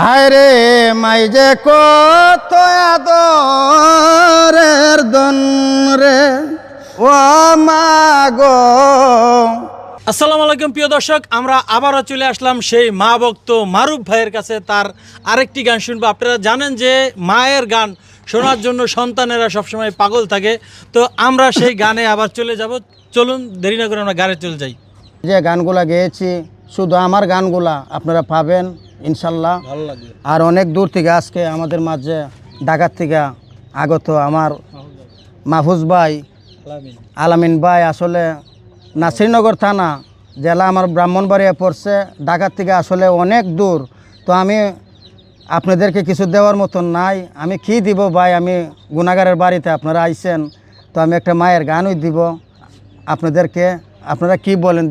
হায় রে মাই যে কত আদরের দন রে। ও মাগো আসসালামু আলাইকুম প্রিয় দর্শক আমরা আবারও চলে আসলাম সেই মা ভক্ত মারুফ ভাইয়ের কাছে। তার আরেকটি গান শুনব। আপনারা জানেন যে মায়ের গান শোনার জন্য সন্তানেরা সবসময় পাগল থাকে। তো আমরা সেই গানে আবার চলে যাব। চলুন দেরি না করে আমরা গানে চলে যাই। যে গানগুলা গেয়েছি শুধু আমার গানগুলা আপনারা পাবেন। ইনশাল্লাহ। আর অনেক দূর থেকে আজকে আমাদের মাঝে ঢাকার থেকে আগত আমার মাহফুজ ভাই আলামিন। ভাই আসলে নাসিরনগর থানা জেলা আমার ব্রাহ্মণবাড়িয়া পড়ছে ঢাকার থেকে আসলে অনেক দূর। তো আমি আপনাদেরকে কিছু দেওয়ার মতন নাই। আমি কি দিব ভাই? আমি গুণাগারের বাড়িতে আপনারা আইছেন তো আমি একটা মায়ের গানই দিব। আপনাদেরকে আপনারা কি বলেন?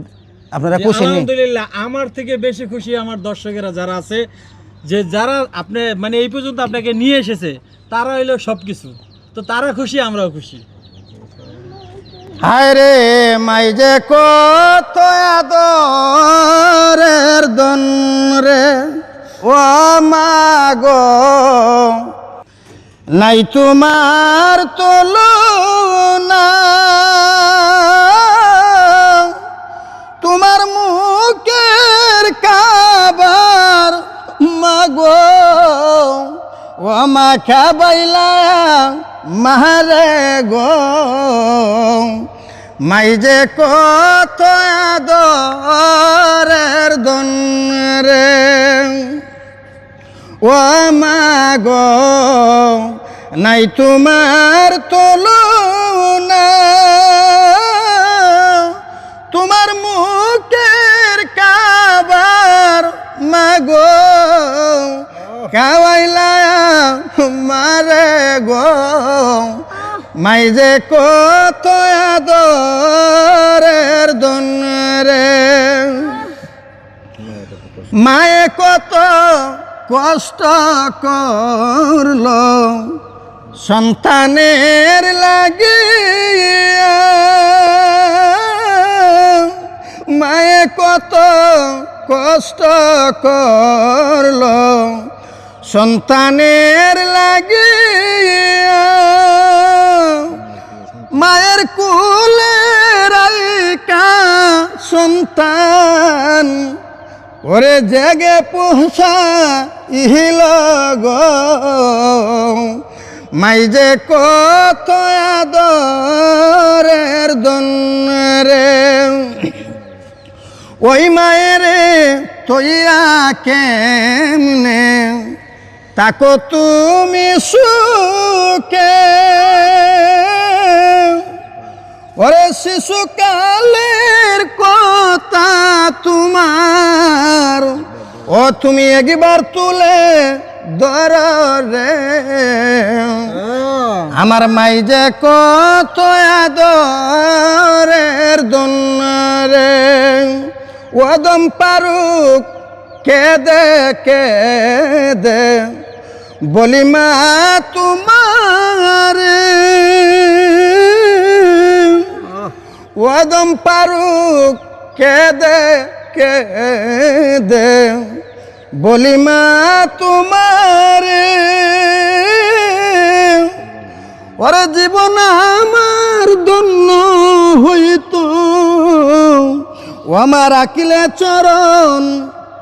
আপনারা খুশি আলহামদুলিল্লাহ আমার থেকে বেশি খুশি আমার দর্শকেরা যারা আছে যে যারা আপনি মানে এই পর্যন্ত আপনাকে নিয়ে এসেছে তারা হইল সব কিছু তো তারা খুশি আমরাও খুশি। হায় রে মাই যে কত আদরের দন রে। ও মাগো নাই তোমার তুলনা। তোমার ও মা খাবাইলা মারে গো। মাই যে কত আদরের দন রে। ও মাগো নাই তোমার তুলনা। তোমার মুখের কাবার মাগো কাওয়াইলা মারে গো, মাই যে কত আদরের দন রে। মায়ে কত কষ্ট করল, সন্তানের লাগে মায়ে কত কষ্ট করল সন্তানের লাগে মায়ের কুলে রাইকা সন্তান। ওরে জেগে পোষা ইহিল মাই যে কত আদরের দন রে। ওই মায়ের তৈয়া কেমনে? তাকো তুমি সুকে ওরে শিশুকালের কথা তোমার। ও তুমি একবার তুলে ধর রে। আমার মাই যে কত আদরের দন রে। ওদম পারুক কেদে কেদে। বলি, মা, তোমার ওদম পারুক কেদে কেদে। বলি, মা, তোমার ওরে জীবন আমার দন্য হইতো। ও আমার আকিলে চরণ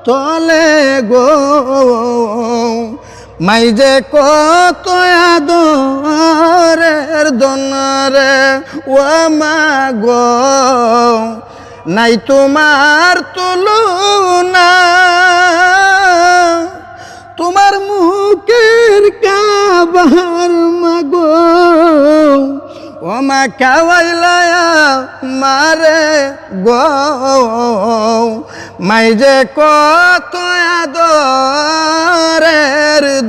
তলে গো। মাই যে কত আদরের দনরে ও মা গো নাই তোমার তুলনা। তোমার মুখের কাবার ও মা কাওয়াইলা মারে গো। মাই যে কত আদরের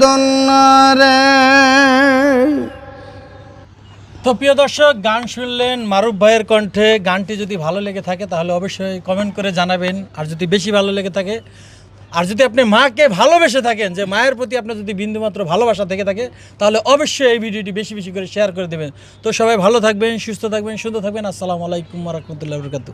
দন্নরে তো প্রিয় দর্শক, গান শুনলেন মারুফ ভাইয়ের কণ্ঠে। গানটি যদি ভালো লেগে থাকে, তাহলে অবশ্যই কমেন্ট করে জানাবেন। আর যদি বেশি ভালো লেগে থাকে আর যদি আপনি মাকে ভালোবেসে থাকেন, যে মায়ের প্রতি আপনার যদি বিন্দুমাত্র ভালোবাসা থেকে থাকে, তাহলে অবশ্যই এই ভিডিওটি বেশি বেশি করে শেয়ার করে দেবেন। তো সবাই ভালো থাকবেন, সুস্থ থাকবেন, সুন্দর থাকবেন। আসসালামু আলাইকুম রহমতুল্লাহ বরকাতু